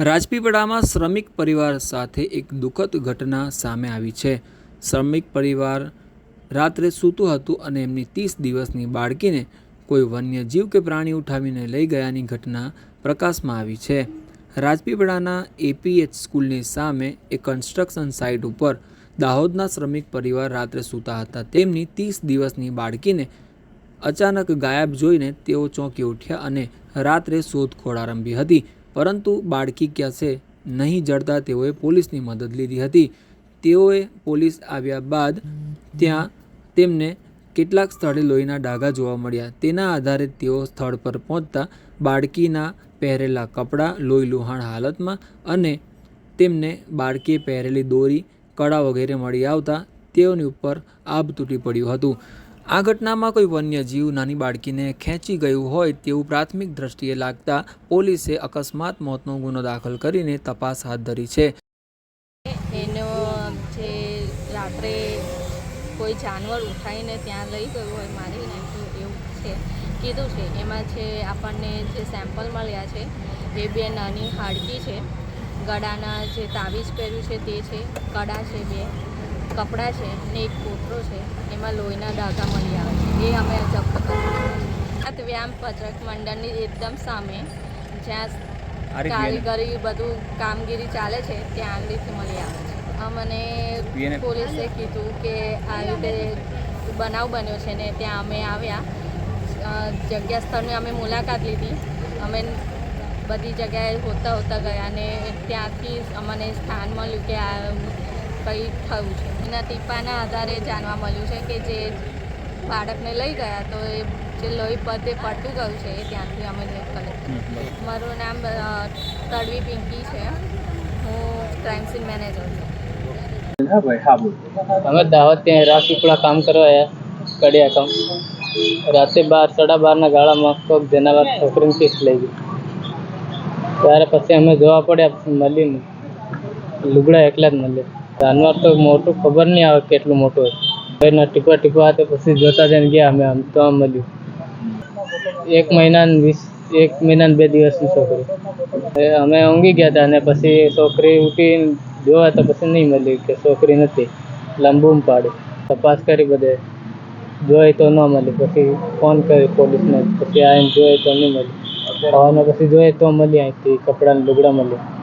રાજપીપળામાં શ્રમિક પરિવાર સાથે એક દુઃખદ ઘટના સામે આવી છે. શ્રમિક પરિવાર રાત્રે સૂતું હતું અને એમની ત્રીસ દિવસની બાળકીને કોઈ વન્ય જીવ કે પ્રાણી ઉઠાવીને લઈ ગયાની ઘટના પ્રકાશમાં આવી છે. રાજપીપળાના એપીએચ સ્કૂલની સામે એક કન્સ્ટ્રક્શન સાઇટ ઉપર દાહોદના શ્રમિક પરિવાર રાત્રે સૂતા હતા. તેમની ત્રીસ દિવસની બાળકીને અચાનક ગાયબ જોઈને તેઓ ચોંકી ઉઠ્યા અને રાત્રે શોધખોળ આરંભી હતી. પરંતુ બાળકી ક્યાંસે નહીં જડતા તેઓએ પોલીસની મદદ લીધી હતી. તેઓએ પોલીસ આવ્યા બાદ ત્યાં તેમને કેટલાક સ્થળે લોહીના ડાઘા જોવા મળ્યા. તેના આધારે તેઓ સ્થળ પર પહોંચતા બાળકીના પહેરેલા કપડાં લોહી લુહાણ હાલતમાં અને તેમને બાળકીએ પહેરેલી દોરી કડા વગેરે મળી આવતા તેઓની ઉપર આભ તૂટી પડ્યું હતું. આ ઘટનામાં કોઈ વન્ય જીવ નાની બાળકીને ખેંચી ગયું હોય તેવું પ્રાથમિક દ્રષ્ટિએ લાગતા પોલીસે અકસ્માત મોતનો ગુનો દાખલ કરીને તપાસ હાથ ધરી છે. એનો જે રાત્રે કોઈ જાનવર ઉઠાવીને ત્યાં લઈ ગયું હોય મારી નાખ્યું એવું છે, કીધું છે. એમાં છે, આપણને જે સેમ્પલ મળ્યા છે, એ બે નાની હાડકી છે. ગળાના જે તાવીજ પહેર્યું છે તે છે, કડા છે બે. કપડાં છે ને એક કોથળો છે એમાં લોહીના ડાઘા મળી આવે છે. એ અમે જપ્ત કર્યું છે. વ્યાયામ પત્રક મંડળની એકદમ સામે જ્યાં કારીગરી બધું કામગીરી ચાલે છે ત્યાં આગળથી મળી આવે છે. અમને પોલીસે કીધું કે આ રીતે બનાવ બન્યો છે ને ત્યાં અમે આવ્યા. જગ્યા સ્થળની અમે મુલાકાત લીધી. અમે બધી જગ્યાએ હોતા હોતા ગયા અને ત્યાંથી અમને સ્થાન મળ્યું કે આ કંઈ થયું છે. એના ટીપાના આધારે જાણવા મળ્યું છે કે જે બાળકને લઈ ગયા તો એ જે લોહી પદે પડતું ગયું છે એ ત્યાંથી અમે કલેક્ટ મારું નામ તડવી પિંકી છે. હું ક્રાઇમ સીન મેનેજર છું. હા ભાઈ અમે દાહોદ ત્યાં રાજપીપળા કામ કરવા આવ્યા કડિયા કામ. રાતે બાર સાડા બારના ગાળામાં કોઈક જનાવર છોકરીને પીસ લઈ ગયું. ત્યારે પછી અમે જોવા પડ્યા મળીને લુગડા એકલા જ મળે જાનવર તો મોટું ખબર નહીં આવે કેટલું મોટું હોય. એના ટીપા ટીપા હતા પછી જોતા જઈને ગયા અમે આમ તો આમ મળ્યું એક મહિના વીસ, એક મહિના બે દિવસની છોકરી. અમે ઊંઘી ગયા હતા અને પછી છોકરી ઉઠી જોવા તો પછી નહીં મળી કે છોકરી નથી. લંબુમ પાડી. તપાસ કરી બધે. જોઈ તો ન મળી. પછી ફોન કરી પોલીસને. પછી આવીને જોઈ તો નહીં મળી. ખાવાનું પછી જોઈએ તો મળી અહીંથી કપડાં લુગડા મળ્યા